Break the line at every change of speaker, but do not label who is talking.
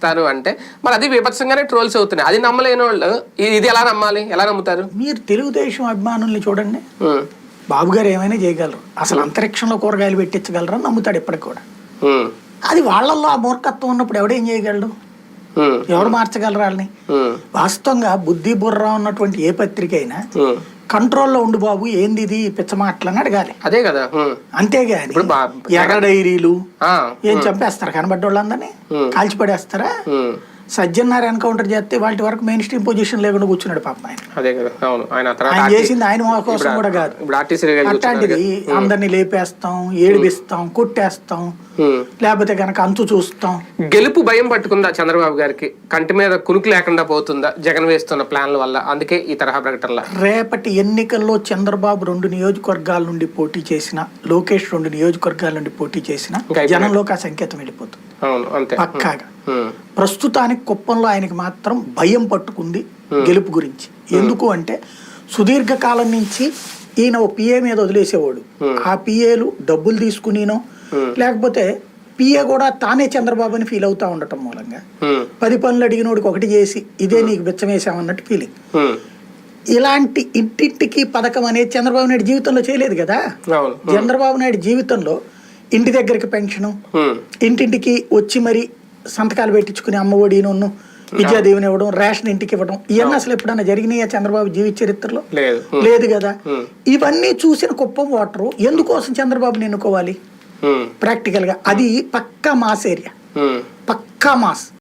చేస్తారు అంటే మరి అది విపక్షంగానే ట్రోల్స్ అవుతున్నాయి. అది నమ్మలేని వాళ్ళు ఇది ఎలా నమ్మాలి? ఎలా నమ్ముతారు?
మీరు తెలుగుదేశం అభిమానుల్ని చూడండి. బాబు గారు ఏమైనా చేయగలరు? అసలు అంతరిక్షంలో కూరగాయలు పెట్టించగలరని నమ్ముతాడు ఇప్పటికి కూడా. అది వాళ్ళల్లో ఆ మూర్ఖత్వం ఉన్నప్పుడు ఎవడేం చేయగలడు? ఎవరు మార్చగలరు వాళ్ళని? వాస్తవంగా బుద్ధి బుర్ర ఉన్నటువంటి ఏ పత్రిక అయినా. కంట్రోల్లో ఉండు బాబు ఏంది ఇది? పిచ్చ మాటలని అడగాలి.
అదే కదా
అంతేగాని ఎర్ర డైరీలు ఏం చంపేస్తారు? కనబడ్డ వాళ్ళందరినీ
ఉమ్.
కాల్చి పడేస్తారా
ఉమ్,
సజ్జన్నారు ఎన్కౌంటర్ చేస్తే వాటి వరకు మెయిన్ స్ట్రీమ్ పొజిషన్ లేకుండా కూర్చున్నాడు పాపం ఆయన.
అదే కదా అవును. ఆయన
ఆయన చేసింది ఆయన కోసం కూడా కాదు. అట్లాంటిది అందరినీ లేపేస్తాం ఏడిపిస్తాం కొట్టేస్తాం. లేకపోతే కనుక అంచు చూస్తాం.
గెలుపు భయం పట్టుకుందా చంద్రబాబు గారికి? కంటి మీద కునుకు లేకుండా పోతుందా జగన్ వేస్తున్న ప్లాన్ల వల్ల? అందుకే ఈ తరహా ప్రకటనల.
రేపటి ఎన్నికల్లో చంద్రబాబు రెండు నియోజకవర్గాల నుండి పోటీ చేసిన లోకేష్ రెండు నియోజకవర్గాల నుండి పోటీ చేసిన. జనంలోకి ఆ సంకేతం వెళ్ళిపోతుంది.
అవును అంతే.
పక్కాగా. ప్రస్తుతానికి కుప్పంలో ఆయనకి మాత్రం భయం పట్టుకుంది గెలుపు గురించి. ఎందుకు అంటే సుదీర్ఘకాలం నుంచి ఈయన ఓ పిఏ మీద వదిలేసేవాడు. ఆ పిఏలు డబ్బులు తీసుకునినో లేకపోతే పిఏ కూడా తానే చంద్రబాబు అని ఫీల్ అవుతా ఉండటం మూలంగా. పది పనులు అడిగినోడికి ఒకటి చేసి ఇదే నీకు బిచ్చమేసామన్నట్టు ఫీలింగ్ ఇలాంటి ఇంటింటికి పథకం అనేది చంద్రబాబు నాయుడు జీవితంలో చేయలేదు కదా? చంద్రబాబు నాయుడు జీవితంలో ఇంటి దగ్గరికి పెన్షను ఇంటింటికి వచ్చి మరి సంతకాలు పెట్టించుకుని అమ్మఒడి నన్ను విద్యాదీవెని ఇవ్వడం రేషన్ ఇంటికి ఇవ్వడం ఇవన్నీ అసలు ఎప్పుడన్నా జరిగినాయా చంద్రబాబు జీవిత చరిత్రలో?
లేదు.
కదా. ఇవన్నీ చూసిన కుప్పం ఓటరు ఎందుకోసం చంద్రబాబుని ఎన్నుకోవాలి?
ఉమ్,
ప్రాక్టికల్గా అది పక్కా మాస్ ఏరియా. పక్కా మాస్.